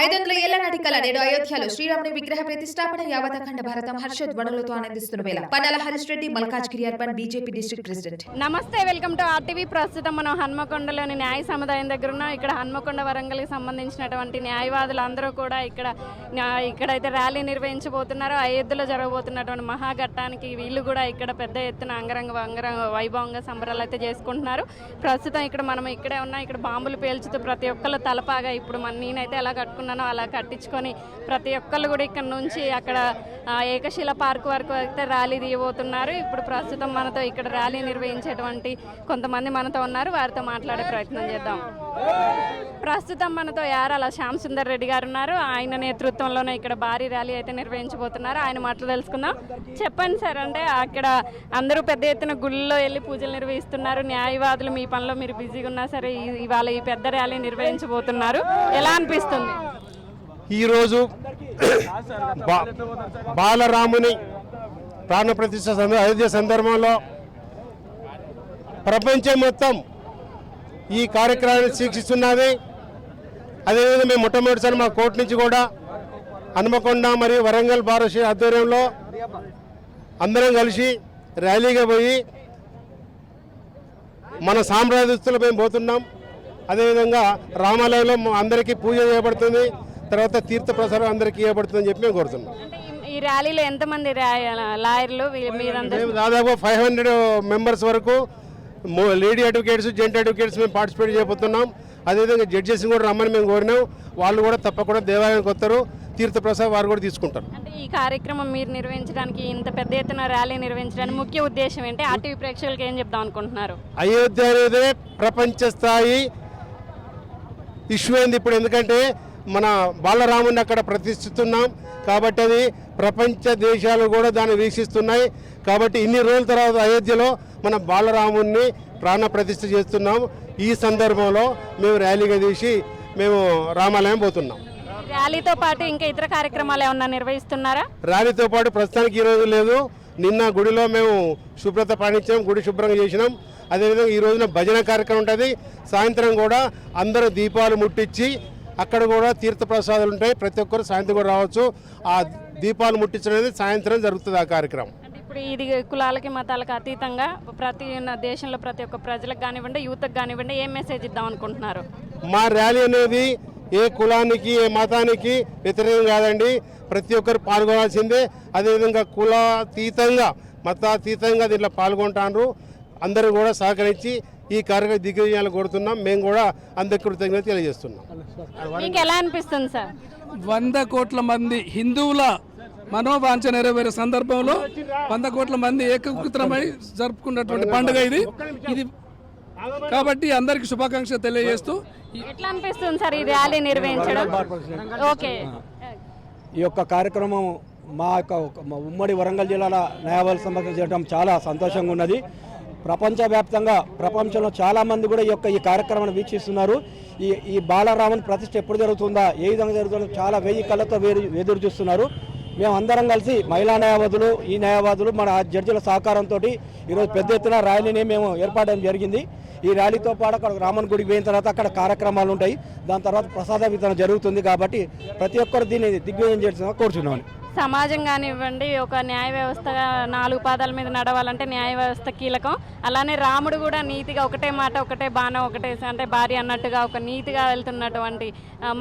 ಐದೊಂದು వందల నేడు అయోధ్యలో శ్రీరాముని విగ్రహ ప్రతిష్టాపన యావతఖండ భారతం హర్షధ్వనులతో ఆనందిస్తున్న వేళ. Pannala Harish Reddy Malkajgiri urban BJP district president. నమస్తే వెల్కమ్ టు ఆర్టీవీ. ప్రస్తుతం మనం హన్మకొండలోని న్యాయ సముదాయం దగ్గర ఉన్నాం. ఇక్కడ హన్మకొండ వరంగల్కి సంబంధించినటువంటి న్యాయవాదులు అందరూ కూడా ఇక్కడ ఇక్కడైతే ర్యాలీ నిర్వహించబోతున్నారు. అయోధ్యలో జరగబోతున్నటువంటి మహాఘట్టానికి వీళ్ళు కూడా ఇక్కడ పెద్ద ఎత్తున అంగరంగ అంగరంగ వైభవంగా సంబరాలు అయితే చేసుకుంటున్నారు. ప్రస్తుతం ఇక్కడ మనం ఇక్కడే ఉన్నాం. ఇక్కడ బాంబులు పేల్చుతూ ప్రతి ఒక్కళ్ళు తలపాగా. ఇప్పుడు మన నేనైతే ఎలా కట్టుకున్నానో అలా కట్టి తెచ్చుకొని ప్రతి ఒక్కళ్ళు కూడా ఇక్కడ నుంచి అక్కడ ఏకశిల పార్క్ వరకు అయితే ర్యాలీ తీయబోతున్నారు ఇప్పుడు ప్రస్తుతం మనతో ఇక్కడ ర్యాలీ నిర్వహించేటువంటి కొంతమంది మనతో ఉన్నారు. వారితో మాట్లాడే ప్రయత్నం చేద్దాం. ప్రస్తుతం మనతో యారాల శ్యామ్ సుందర్ రెడ్డి గారు ఉన్నారు. ఆయన నేతృత్వంలోనే ఇక్కడ భారీ ర్యాలీ అయితే నిర్వహించబోతున్నారు. ఆయన మాటలు తెలుసుకుందాం. చెప్పండి సార్ అంటే అక్కడ అందరూ పెద్ద ఎత్తున గుళ్ళో వెళ్ళి పూజలు నిర్వహిస్తున్నారు. న్యాయవాదులు మీ పనిలో మీరు బిజీగా ఉన్నా సరే ఇవాళ ఈ పెద్ద ర్యాలీ నిర్వహించబోతున్నారు. ఎలా అనిపిస్తుంది? ఈరోజు బా- బాలరాముని ప్రాణప్రతిష్ఠ సంద అయోధ్య సందర్భంలో ప్రపంచం మొత్తం ఈ కార్యక్రమాన్ని శిక్షిస్తున్నది. అదేవిధంగా మేము మొట్టమొదటిసారి మా కోర్టు నుంచి కూడా హనుమకొండ మరియు వరంగల్ భారత ఆధ్వర్యంలో అందరం కలిసి ర్యాలీగా పోయి మన సామ్రాజ్యస్తులు మేము పోతున్నాం. అదేవిధంగా రామాలయంలో అందరికీ పూజ చేయబడుతుంది. తర్వాత తీర్థ ప్రసారం అందరికీ ఇవ్వబడుతుందని చెప్పి మేము కోరుతున్నాం. ఈ- ర్యాలీలో ఎంతమంది లాయర్లు మేము దాదాపు ఫైవ్ హండ్రెడ్ మెంబర్స్ వరకు లేడీ అడ్వకేట్స్ జెంట్ అడ్వకేట్స్ మేము పార్టిసిపేట్ చేయబోతున్నాం. అదేవిధంగా జడ్జెస్ కూడా రమ్మని మేము కోరినాం. వాళ్ళు కూడా తప్పకుండా దేవాలయానికి వస్తారు. తీర్థ ప్రసాదం వారు కూడా తీసుకుంటారు. అంటే ఈ కార్యక్రమం మీరు నిర్వహించడానికి ఇంత పెద్ద ఎత్తున ర్యాలీ నిర్వహించడానికి ముఖ్య ఉద్దేశం ఏంటి? ఆర్టీవీ ప్రేక్షకులకు ఏం చెప్దాం అనుకుంటున్నారు? అయోధ్య అనేది ప్రపంచ స్థాయి ఇష్యూ అయింది ఇప్పుడు. ఎందుకంటే మన బాలరాముని అక్కడ ప్రతిష్ఠిస్తున్నాం. కాబట్టి అది ప్రపంచ దేశాలు కూడా దాన్ని వీక్షిస్తున్నాయి. కాబట్టి ఇన్ని రోజుల తర్వాత అయోధ్యలో మన బాలరాముని ప్రాణ ప్రతిష్ఠ చేస్తున్నాం. ఈ సందర్భంలో మేము ర్యాలీగా తీసి మేము రామాలయం పోతున్నాం. ర్యాలీతో పాటు ఇంకా ఇతర కార్యక్రమాలు ఏమన్నా నిర్వహిస్తున్నారా? ర్యాలీతో పాటు ప్రస్తుతానికి ఈ రోజు లేదు. నిన్న గుడిలో మేము శుభ్రత పాటించాం గుడి శుభ్రంగా చేసినాం. అదేవిధంగా ఈ రోజున భజన కార్యక్రమం ఉంటుంది. సాయంత్రం కూడా అందరూ దీపాలు ముట్టించి అక్కడ కూడా తీర్థ ప్రసాదాలు ఉంటాయి. ప్రతి ఒక్కరు సాయంత్రం కూడా రావచ్చు. ఆ దీపాలు ముట్టించడం అనేది సాయంత్రం జరుగుతుంది ఆ కార్యక్రమం. ఇప్పుడు ఇది కులాలకి మతాలకు అతీతంగా ప్రతి దేశంలో ప్రతి ఒక్క ప్రజలకు కానివ్వండి యూత్కి కానివ్వండి ఏం మెసేజ్ ఇద్దాం అనుకుంటున్నారు? మా ర్యాలీ అనేది ఏ కులానికి ఏ మతానికి వ్యతిరేకం కాదండి. ప్రతి ఒక్కరు పాల్గొనాల్సిందే. అదేవిధంగా కులాతీతంగా మతాతీతంగా దీంట్లో పాల్గొంటారు అందరూ కూడా సహకరించి ఈ కార్యక్రమం దిగ్విజయాలు కోరుతున్నాం. మేము కూడా అందరి కృతజ్ఞత తెలియజేస్తున్నాం. మీకు ఎలా అనిపిస్తుంది సార్? వంద కోట్ల మంది హిందువుల మనోవాంఛ నెరవేరే సందర్భంలో వంద కోట్ల మంది ఏకీకృతమై జరుపుకున్నటువంటి పండుగ ఇది. ఇది కాబట్టి అందరికి శుభాకాంక్షలు తెలియజేస్తూ ఎట్లా అనిపిస్తుంది సార్ ఈ ర్యాలీ నిర్వహించడం? ఓకే. ఈ యొక్క కార్యక్రమం మా యొక్క ఉమ్మడి వరంగల్ జిల్లాల న్యాయవాదుల సమక్షం చేయడం చాలా సంతోషంగా ఉన్నది. ప్రపంచవ్యాప్తంగా ప్రపంచంలో చాలామంది కూడా ఈ యొక్క ఈ కార్యక్రమాన్ని వీక్షిస్తున్నారు. ఈ ఈ బాలరామన్ ప్రతిష్ట ఎప్పుడు జరుగుతుందా ఏ విధంగా జరుగుతుందో చాలా వెయ్యి కళ్ళతో వేరు ఎదురు చూస్తున్నారు. మేము అందరం కలిసి మహిళా న్యాయవాదులు ఈ న్యాయవాదులు మన జడ్జిల సహకారంతో ఈరోజు పెద్ద ఎత్తున ర్యాలీని మేము ఏర్పాటు జరిగింది. ఈ ర్యాలీతో పాటు అక్కడ రామన్ గుడికి పోయిన తర్వాత అక్కడ కార్యక్రమాలు ఉంటాయి. దాని తర్వాత ప్రసాద వితరణ జరుగుతుంది కాబట్టి ప్రతి ఒక్కరు దీన్ని దిగ్విజయం చేసిన కోరుచున్నాను. సమాజం కానివ్వండి ఒక న్యాయ వ్యవస్థ నాలుగు పాదాల మీద నడవాలంటే న్యాయ వ్యవస్థ కీలకం. అలానే రాముడు కూడా నీతిగా ఒకటే మాట ఒకటే బాణం ఒకటే అంటే భార్య అన్నట్టుగా ఒక నీతిగా వెళ్తున్నటువంటి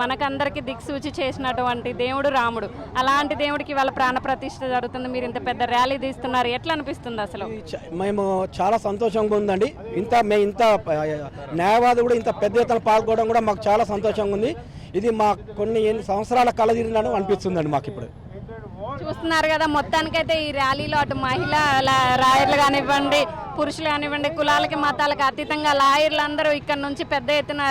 మనకందరికీ దిక్సూచి చేసినటువంటి దేవుడు రాముడు. అలాంటి దేవుడికి వాళ్ళ ప్రాణ ప్రతిష్ఠ జరుగుతుంది. మీరు ఇంత పెద్ద ర్యాలీ తీస్తున్నారు. ఎట్లా అనిపిస్తుంది అసలు? మేము చాలా సంతోషంగా ఉందండి. ఇంత మేము ఇంత న్యాయవాది కూడా ఇంత పెద్ద ఎత్తున పాల్గొనడం కూడా మాకు చాలా సంతోషంగా ఉంది. ఇది మా కొన్ని ఎన్ని సంవత్సరాల కళ తీరినాను అనిపిస్తుందండి మాకు ఇప్పుడు చూస్తున్నారు కదా మొత్తానికైతే ఈ ర్యాలీలో అటు మహిళ లా- కానివ్వండి పురుషులు కానివ్వండి కులాలకి మతాలకు అతీతంగా లాయర్లు అందరూ ఇక్కడ నుంచి పెద్ద ఎత్తున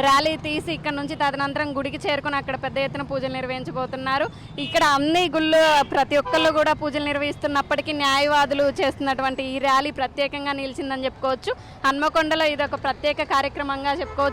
ర్యాలీ తీసి ఇక్కడ నుంచి తదనంతరం గుడికి చేరుకుని అక్కడ పెద్ద ఎత్తున పూజలు నిర్వహించబోతున్నారు. ఇక్కడ అన్ని గుళ్ళు ప్రతి ఒక్కళ్ళు కూడా పూజలు నిర్వహిస్తున్నప్పటికీ న్యాయవాదులు చేస్తున్నటువంటి ఈ ర్యాలీ ప్రత్యేకంగా నిలిచిందని చెప్పుకోవచ్చు. హన్మకొండలో ఇది ఒక ప్రత్యేక కార్యక్రమంగా చెప్పుకోవచ్చు.